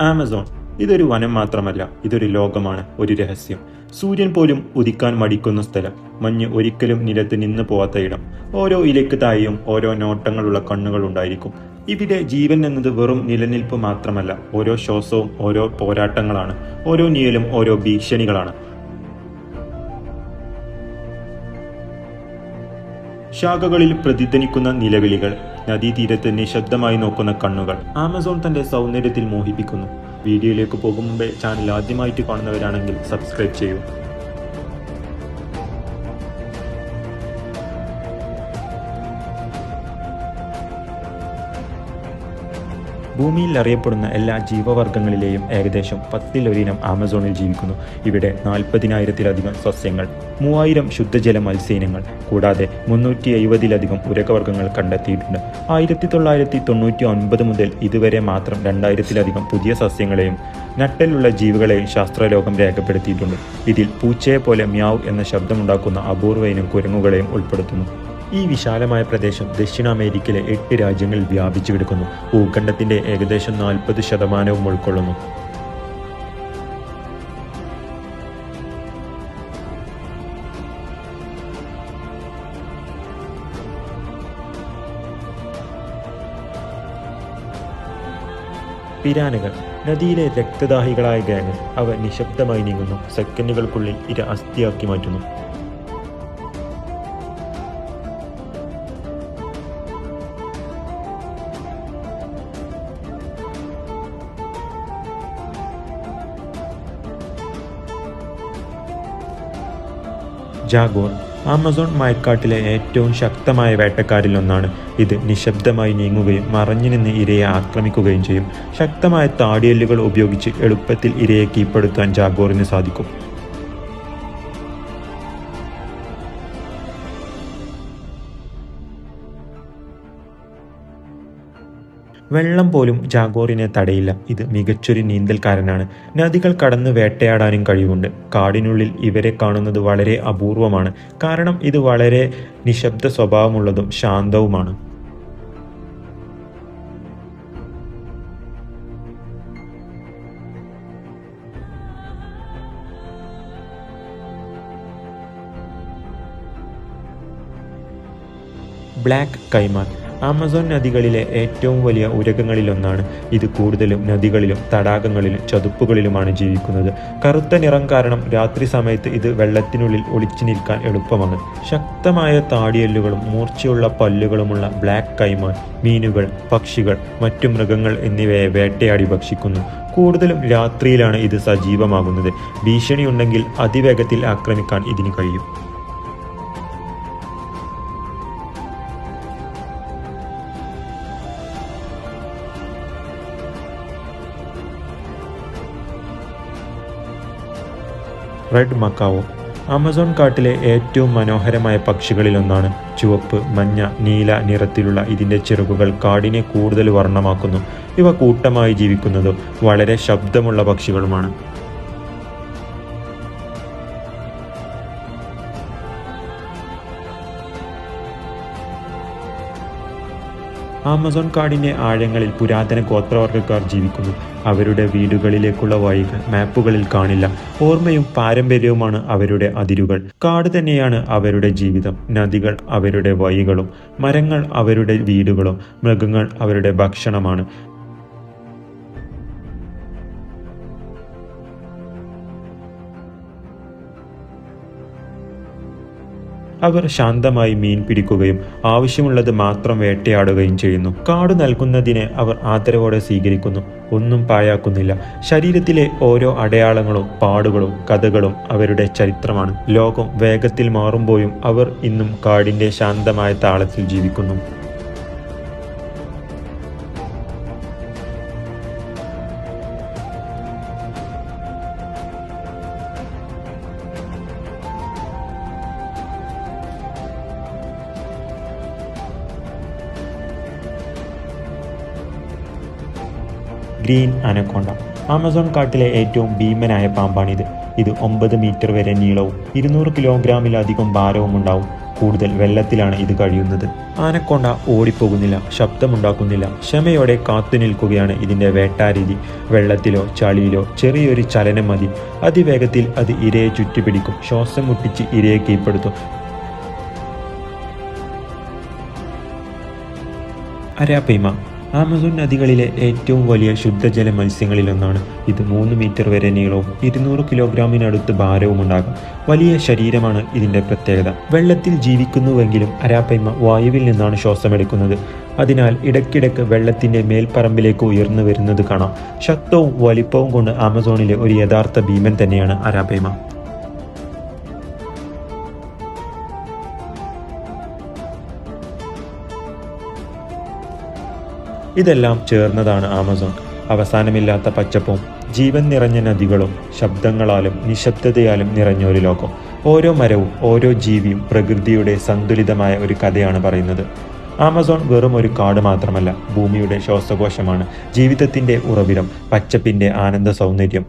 Amazon. ഇതൊരു വനം മാത്രമല്ല ഇതൊരു ലോകമാണ് ഒരു രഹസ്യം. സൂര്യൻ പോലും ഉദിക്കാൻ മടിക്കുന്ന സ്ഥലം മഞ്ഞ് ഒരിക്കലും നിലത്ത് നിന്ന് പോവാത്ത ഇടം. ഓരോ ഇലയ്ക്ക് തായും ഓരോ നോട്ടങ്ങളുള്ള കണ്ണുകൾ ഉണ്ടായിരിക്കും. ഇവിടെ ജീവൻ എന്നത് വെറും നിലനിൽപ്പ് മാത്രമല്ല ഓരോ ശ്വാസവും ഓരോ പോരാട്ടങ്ങളാണ് ഓരോ നീലും ഓരോ ഭീഷണികളാണ്. ശാഖകളിൽ പ്രതിധ്വനിക്കുന്ന നിലവിളികൾ നദീതീരത്ത് നിശബ്ദമായി നോക്കുന്ന കണ്ണുകൾ. ആമസോൺ തന്റെ സൗന്ദര്യത്തിൽ മോഹിപ്പിക്കുന്നു. വീഡിയോയിലേക്ക് പോകും മുമ്പേ ചാനൽ ആദ്യമായിട്ട് കാണുന്നവരാണെങ്കിൽ സബ്സ്ക്രൈബ് ചെയ്യൂ. ഭൂമിയിൽ അറിയപ്പെടുന്ന എല്ലാ ജീവവർഗങ്ങളിലെയും ഏകദേശം പത്തിലൊരിനം ആമസോണിൽ ജീവിക്കുന്നു. ഇവിടെ നാൽപ്പതിനായിരത്തിലധികം സസ്യങ്ങൾ മൂവായിരം ശുദ്ധജല മത്സ്യയിനങ്ങൾ കൂടാതെ മുന്നൂറ്റി എഴുപതിലധികം ഉരകവർഗങ്ങൾ കണ്ടെത്തിയിട്ടുണ്ട്. ആയിരത്തി തൊള്ളായിരത്തി തൊണ്ണൂറ്റി ഒൻപത് മുതൽ ഇതുവരെ മാത്രം രണ്ടായിരത്തിലധികം പുതിയ സസ്യങ്ങളെയും നട്ടലുള്ള ജീവികളെയും ശാസ്ത്രലോകം രേഖപ്പെടുത്തിയിട്ടുണ്ട്. ഇതിൽ പൂച്ചയെ പോലെ മ്യാവ് എന്ന ശബ്ദമുണ്ടാക്കുന്ന അപൂർവയിനും കുരങ്ങുകളെയും ഉൾപ്പെടുത്തുന്നു. ഈ വിശാലമായ പ്രദേശം ദക്ഷിണ അമേരിക്കയിലെ എട്ട് രാജ്യങ്ങളിൽ വ്യാപിച്ചു കിടക്കുന്നു ഭൂഖണ്ഡത്തിന്റെ ഏകദേശം നാൽപ്പത് ശതമാനവും ഉൾക്കൊള്ളുന്നു. പിരാനകൾ നദിയിലെ രക്തദാഹികളായ ഗാങ് അവ നിശബ്ദമായി നീങ്ങുന്നു. സെക്കൻഡുകൾക്കുള്ളിൽ ഇര അസ്ഥിയാക്കി മാറ്റുന്നു. ജാഗോർ ആമസോൺ മയക്കാട്ടിലെ ഏറ്റവും ശക്തമായ വേട്ടക്കാരിലൊന്നാണ്. ഇത് നിശബ്ദമായി നീങ്ങുകയും മറഞ്ഞു നിന്ന് ഇരയെ ആക്രമിക്കുകയും ചെയ്യും. ശക്തമായ താടിയല്ലുകൾ ഉപയോഗിച്ച് എളുപ്പത്തിൽ ഇരയെ കീഴ്പ്പെടുത്താൻ ജാഗോറിന് സാധിക്കും. വെള്ളം പോലും ജാഗോറിനെ തടയില്ല. ഇത് മികച്ചൊരു നീന്തൽക്കാരനാണ്. നദികൾ കടന്ന് വേട്ടയാടാനും കഴിവുണ്ട്. കാടിനുള്ളിൽ ഇവരെ കാണുന്നത് വളരെ അപൂർവമാണ്. കാരണം ഇത് വളരെ നിശബ്ദ സ്വഭാവമുള്ളതും ശാന്തവുമാണ്. ബ്ലാക്ക് കൈമാൻ ആമസോൺ നദികളിലെ ഏറ്റവും വലിയ ഉരകങ്ങളിലൊന്നാണ്. ഇത് കൂടുതലും നദികളിലും തടാകങ്ങളിലും ചതുപ്പുകളിലുമാണ് ജീവിക്കുന്നത്. കറുത്ത നിറം കാരണം രാത്രി സമയത്ത് ഇത് വെള്ളത്തിനുള്ളിൽ ഒളിച്ചു നിൽക്കാൻ എളുപ്പമാണ്. ശക്തമായ താടിയെല്ലുകളും മൂർച്ചയുള്ള പല്ലുകളുമുള്ള ബ്ലാക്ക് കൈമാൻ മീനുകൾ പക്ഷികൾ മറ്റു മൃഗങ്ങൾ എന്നിവയെ വേട്ടയാടി ഭക്ഷിക്കുന്നു. കൂടുതലും രാത്രിയിലാണ് ഇത് സജീവമാകുന്നത്. ഭീഷണിയുണ്ടെങ്കിൽ അതിവേഗത്തിൽ ആക്രമിക്കാൻ ഇതിന് കഴിയും. Red Macao. ആമസോൺ കാട്ടിലെ ഏറ്റവും മനോഹരമായ പക്ഷികളിലൊന്നാണ് ചുവപ്പ് മഞ്ഞ നീല നിറത്തിലുള്ള ഇതിന്റെ ചിറകുകൾ കാടിനെ കൂടുതൽ വർണമാക്കുന്നു. ഇവ കൂട്ടമായി ജീവിക്കുന്നതും വളരെ ശബ്ദമുള്ള പക്ഷികളുമാണ്. ആമസോൺ കാടിന്റെ ആഴങ്ങളിൽ പുരാതന ഗോത്രവർഗക്കാർ ജീവിക്കുന്നു. അവരുടെ വീടുകളിലേക്കുള്ള വഴികൾ മാപ്പുകളിൽ കാണില്ല. ഓർമ്മയും പാരമ്പര്യവുമാണ് അവരുടെ അതിരുകൾ. കാട് തന്നെയാണ് അവരുടെ ജീവിതം. നദികൾ അവരുടെ വഴികളും മരങ്ങൾ അവരുടെ വീടുകളും മൃഗങ്ങൾ അവരുടെ ഭക്ഷണമാണ്. അവർ ശാന്തമായി മീൻ പിടിക്കുകയും ആവശ്യമുള്ളത് മാത്രം വേട്ടയാടുകയും ചെയ്യുന്നു. കാട് നൽകുന്നതിനെ അവർ ആദരവോടെ സ്വീകരിക്കുന്നു. ഒന്നും പാഴാക്കുന്നില്ല. ശരീരത്തിലെ ഓരോ അടയാളങ്ങളും പാടുകളും കഥകളും അവരുടെ ചരിത്രമാണ്. ലോകം വേഗത്തിൽ മാറുമ്പോഴും അവർ ഇന്നും കാടിന്റെ ശാന്തമായ താളത്തിൽ ജീവിക്കുന്നു. Green anaconda. ആമസോൺ കാട്ടിലെ ഏറ്റവും ഭീമനായ പാമ്പാണിത്. ഇത് ഒമ്പത് മീറ്റർ വരെ നീളവും ഇരുന്നൂറ് കിലോഗ്രാമിലധികം ഭാരവും ഉണ്ടാവും കൂടുതൽ വെള്ളത്തിലാണ് ഇത് കഴിയുന്നത്. ആനക്കൊണ്ട ഓടിപ്പോകുന്നില്ല ശബ്ദമുണ്ടാക്കുന്നില്ല. ക്ഷമയോടെ കാത്തു നിൽക്കുകയാണ് ഇതിന്റെ വേട്ടാരീതി. വെള്ളത്തിലോ ചളിയിലോ ചെറിയൊരു ചലനം മതി. അതിവേഗത്തിൽ അത് ഇരയെ ചുറ്റിപ്പിടിക്കും. ശ്വാസം മുട്ടിച്ച് ഇരയെ കീഴ്പ്പെടുത്തും. അരാപ്പൈമ ആമസോൺ നദികളിലെ ഏറ്റവും വലിയ ശുദ്ധജല മത്സ്യങ്ങളിലൊന്നാണ് ഇത്. മൂന്ന് മീറ്റർ വരെ നീളവും ഇരുന്നൂറ് കിലോഗ്രാമിനടുത്ത് ഭാരവും ഉണ്ടാകും. വലിയ ശരീരമാണ് ഇതിന്റെ പ്രത്യേകത. വെള്ളത്തിൽ ജീവിക്കുന്നുവെങ്കിലും അരാപ്പൈമ വായുവിൽ നിന്നാണ് ശ്വാസമെടുക്കുന്നത്. അതിനാൽ ഇടയ്ക്കിടയ്ക്ക് വെള്ളത്തിന്റെ മേൽപ്പറമ്പിലേക്ക് ഉയർന്നു വരുന്നത് കാണാം. ശക്തവും വലിപ്പവും കൊണ്ട് ആമസോണിലെ ഒരു യഥാർത്ഥ ഭീമൻ തന്നെയാണ് അരാപ്പൈമ ഇതെല്ലാം ചേർന്നതാണ് ആമസോൺ. അവസാനമില്ലാത്ത പച്ചപ്പും ജീവൻ നിറഞ്ഞ നദികളും ശബ്ദങ്ങളാലും നിശബ്ദതയാലും നിറഞ്ഞ ഒരു ലോകം. ഓരോ മരവും ഓരോ ജീവിയും പ്രകൃതിയുടെ സന്തുലിതമായ ഒരു കഥയാണ് പറയുന്നത്. ആമസോൺ വെറും ഒരു കാട് മാത്രമല്ല ഭൂമിയുടെ ശ്വാസകോശമാണ്. ജീവിതത്തിന്റെ ഉറവിടം പച്ചപ്പിന്റെ ആനന്ദ സൗന്ദര്യം